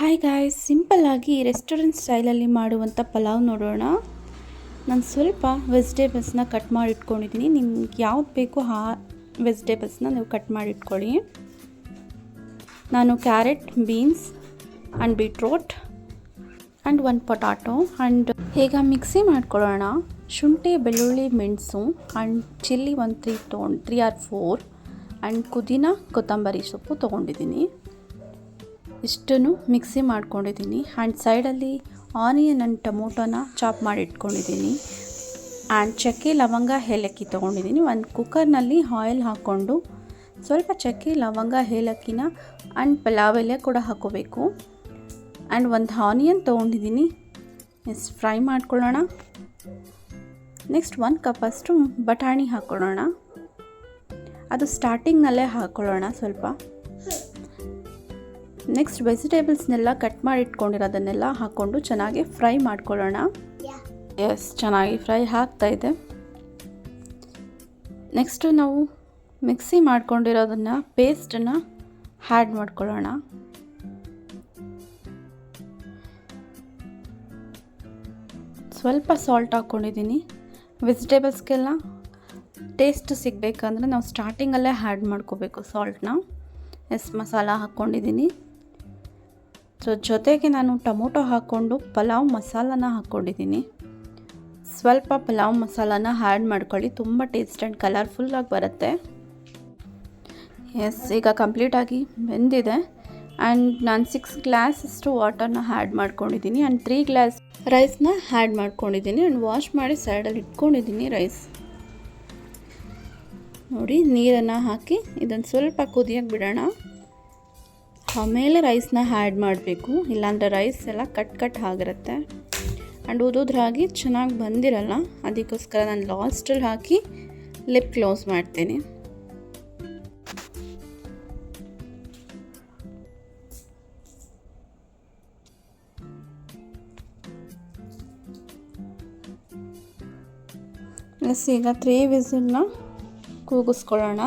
Hi guys ಸಿಂಪಲ್ಲಾಗಿ restaurant ಸ್ಟೈಲಲ್ಲಿ ಮಾಡುವಂಥ ಪಲಾವ್ ನೋಡೋಣ. ನಾನು ಸ್ವಲ್ಪ ವೆಜಿಟೇಬಲ್ಸ್ನ ಕಟ್ ಮಾಡಿ ಇಟ್ಕೊಂಡಿದ್ದೀನಿ ನಿಮ್ಗೆ ಯಾವ್ದು ಬೇಕೋ ಆ ವೆಜಿಟೇಬಲ್ಸ್ನ ನೀವು ಕಟ್ ಮಾಡಿ ಇಟ್ಕೊಳ್ಳಿ. ನಾನು carrot beans and beetroot and ಒಂದು ಪೊಟಾಟೊ ಆ್ಯಂಡ್ ಈಗ ಮಿಕ್ಸಿ ಮಾಡ್ಕೊಳ್ಳೋಣ. ಶುಂಠಿ, ಬೆಳ್ಳುಳ್ಳಿ, ಮೆಣಸು ಆ್ಯಂಡ್ ಚಿಲ್ಲಿ ಒಂದು ತ್ರೀ ತೊಗೊಂಡು ತ್ರೀ ಆರ್ ಫೋರ್ ಆ್ಯಂಡ್ ಪುದೀನ, ಕೊತ್ತಂಬರಿ ಸೊಪ್ಪು ತೊಗೊಂಡಿದ್ದೀನಿ ಇಷ್ಟನ್ನು ಮಿಕ್ಸಿ ಮಾಡ್ಕೊಂಡಿದ್ದೀನಿ. ಆ್ಯಂಡ್ ಸೈಡಲ್ಲಿ ಆನಿಯನ್ ಆ್ಯಂಡ್ ಟೊಮೊಟೊನ ಚಾಪ್ ಮಾಡಿ ಇಟ್ಕೊಂಡಿದ್ದೀನಿ. ಆ್ಯಂಡ್ ಚಕ್ಕೆ, ಲವಂಗ, ಏಲಕ್ಕಿ ತೊಗೊಂಡಿದ್ದೀನಿ. ಒಂದು ಕುಕ್ಕರ್ನಲ್ಲಿ ಆಯಿಲ್ ಹಾಕ್ಕೊಂಡು ಸ್ವಲ್ಪ ಚಕ್ಕೆ, ಲವಂಗ, ಏಲಕ್ಕಿನ ಆ್ಯಂಡ್ ಪಲಾವ್ ಎಲೆ ಕೂಡ ಹಾಕೋಬೇಕು ಆ್ಯಂಡ್ ಒಂದು ಆನಿಯನ್ ತೊಗೊಂಡಿದ್ದೀನಿ. ಎಸ್, ಫ್ರೈ ಮಾಡ್ಕೊಳ್ಳೋಣ. ನೆಕ್ಸ್ಟ್ ಒಂದು ಕಪ್ಪಷ್ಟು ಬಟಾಣಿ ಹಾಕ್ಕೊಳ್ಳೋಣ. ಅದು ಸ್ಟಾರ್ಟಿಂಗ್ನಲ್ಲೇ ಹಾಕ್ಕೊಳ್ಳೋಣ ಸ್ವಲ್ಪ. ನೆಕ್ಸ್ಟ್ ವೆಜಿಟೇಬಲ್ಸ್ನೆಲ್ಲ ಕಟ್ ಮಾಡಿ ಇಟ್ಕೊಂಡಿರೋದನ್ನೆಲ್ಲ ಹಾಕ್ಕೊಂಡು ಚೆನ್ನಾಗಿ ಫ್ರೈ ಮಾಡ್ಕೊಳ್ಳೋಣ. ಎಸ್ ಚೆನ್ನಾಗಿ ಫ್ರೈ ಆಗ್ತಾ ಇದೆ. ನೆಕ್ಸ್ಟು ನಾವು ಮಿಕ್ಸಿ ಮಾಡ್ಕೊಂಡಿರೋದನ್ನು ಪೇಸ್ಟನ್ನು ಹ್ಯಾಡ್ ಮಾಡ್ಕೊಳ್ಳೋಣ. ಸ್ವಲ್ಪ ಸಾಲ್ಟ್ ಹಾಕ್ಕೊಂಡಿದ್ದೀನಿ ವೆಜಿಟೇಬಲ್ಸ್ಗೆಲ್ಲ ಟೇಸ್ಟ್ ಸಿಗಬೇಕಂದ್ರೆ ನಾವು ಸ್ಟಾರ್ಟಿಂಗಲ್ಲೇ ಹ್ಯಾಡ್ ಮಾಡ್ಕೋಬೇಕು ಸಾಲ್ಟ್ನ ಎಸ್ ಮಸಾಲ ಹಾಕ್ಕೊಂಡಿದ್ದೀನಿ ಸೊ ಜೊತೆಗೆ ನಾನು ಟೊಮೊಟೊ ಹಾಕ್ಕೊಂಡು ಪಲಾವ್ ಮಸಾಲನ ಹಾಕ್ಕೊಂಡಿದ್ದೀನಿ. ಸ್ವಲ್ಪ ಪಲಾವ್ ಮಸಾಲಾನ ಹ್ಯಾಡ್ ಮಾಡ್ಕೊಳ್ಳಿ. ತುಂಬ ಟೇಸ್ಟ್ ಆ್ಯಂಡ್ ಕಲರ್ಫುಲ್ಲಾಗಿ ಬರುತ್ತೆ. ಎಸ್ ಈಗ ಕಂಪ್ಲೀಟಾಗಿ ಬೆಂದಿದೆ. ಆ್ಯಂಡ್ ನಾನು ಸಿಕ್ಸ್ ಗ್ಲಾಸಷ್ಟು ವಾಟರ್ನ ಹ್ಯಾಡ್ ಮಾಡ್ಕೊಂಡಿದ್ದೀನಿ. ಆ್ಯಂಡ್ ತ್ರೀ ಗ್ಲಾಸ್ ರೈಸ್ನ ಹ್ಯಾಡ್ ಮಾಡ್ಕೊಂಡಿದ್ದೀನಿ. ಆ್ಯಂಡ್ ವಾಶ್ ಮಾಡಿ ಸೈಡಲ್ಲಿ ಇಟ್ಕೊಂಡಿದ್ದೀನಿ ರೈಸ್ ನೋಡಿ, ನೀರನ್ನು ಹಾಕಿ ಇದನ್ನು ಸ್ವಲ್ಪ ಕುದಿಯೋಕ್ಕೆ ಬಿಡೋಣ. ಆಮೇಲೆ ರೈಸ್ನ ಹ್ಯಾಡ್ ಮಾಡಬೇಕು. ಇಲ್ಲಾಂದರೆ ರೈಸ್ ಎಲ್ಲ ಕಟ್ ಕಟ್ ಆಗಿರುತ್ತೆ. ಆ್ಯಂಡ್ ಉದುದ್ರಾಗಿ ಚೆನ್ನಾಗಿ ಬಂದಿರಲ್ಲ, ಅದಕ್ಕೋಸ್ಕರ ನಾನು ಲಾಸ್ಟಲ್ಲಿ ಹಾಕಿ ಲಿಪ್ ಕ್ಲೋಸ್ ಮಾಡ್ತೀನಿ. ಎಸ್ ಈಗ ತ್ರೀ ವಿಸಿಲ್ನ ಕೂಗಿಸ್ಕೊಳ್ಳೋಣ.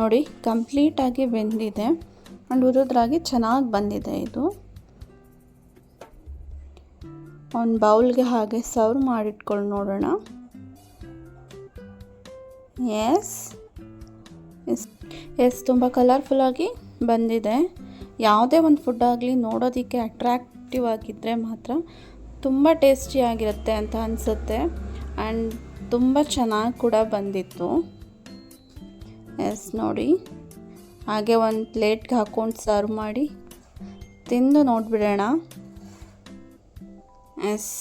ನೋಡಿ ಕಂಪ್ಲೀಟಾಗಿ ಬೆಂದಿದೆ. ಆ್ಯಂಡ್ ಹುರಿದ್ರಾಗಿ ಚೆನ್ನಾಗಿ ಬಂದಿದೆ ಇದು. ಒಂದು ಬೌಲ್ಗೆ ಹಾಗೆ ಸರ್ವ್ ಮಾಡಿಟ್ಕೊಂಡು ನೋಡೋಣ. ಎಸ್ ಎಸ್ ಎಸ್ ತುಂಬ ಕಲರ್ಫುಲ್ಲಾಗಿ ಬಂದಿದೆ. ಯಾವುದೇ ಒಂದು ಫುಡ್ ಆಗಲಿ ನೋಡೋದಕ್ಕೆ ಅಟ್ರ್ಯಾಕ್ಟಿವ್ ಆಗಿದ್ದರೆ ಮಾತ್ರ ತುಂಬ ಟೇಸ್ಟಿಯಾಗಿರುತ್ತೆ ಅಂತ ಅನಿಸುತ್ತೆ. ಆ್ಯಂಡ್ ತುಂಬ ಚೆನ್ನಾಗಿ ಕೂಡ ಬಂದಿತ್ತು. ಎಸ್ ನೋಡಿ. ಹಾಗೆ ಒಂದು ಪ್ಲೇಟ್ಗೆ ಹಾಕ್ಕೊಂಡು ಸರ್ವ್ ಮಾಡಿ ತಿಂದು ನೋಡಿಬಿಡೋಣ. ಎಸ್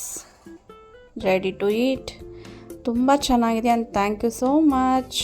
ರೆಡಿ ಟು ಈಟ್ ತುಂಬ ಚೆನ್ನಾಗಿದೆ and thank you so much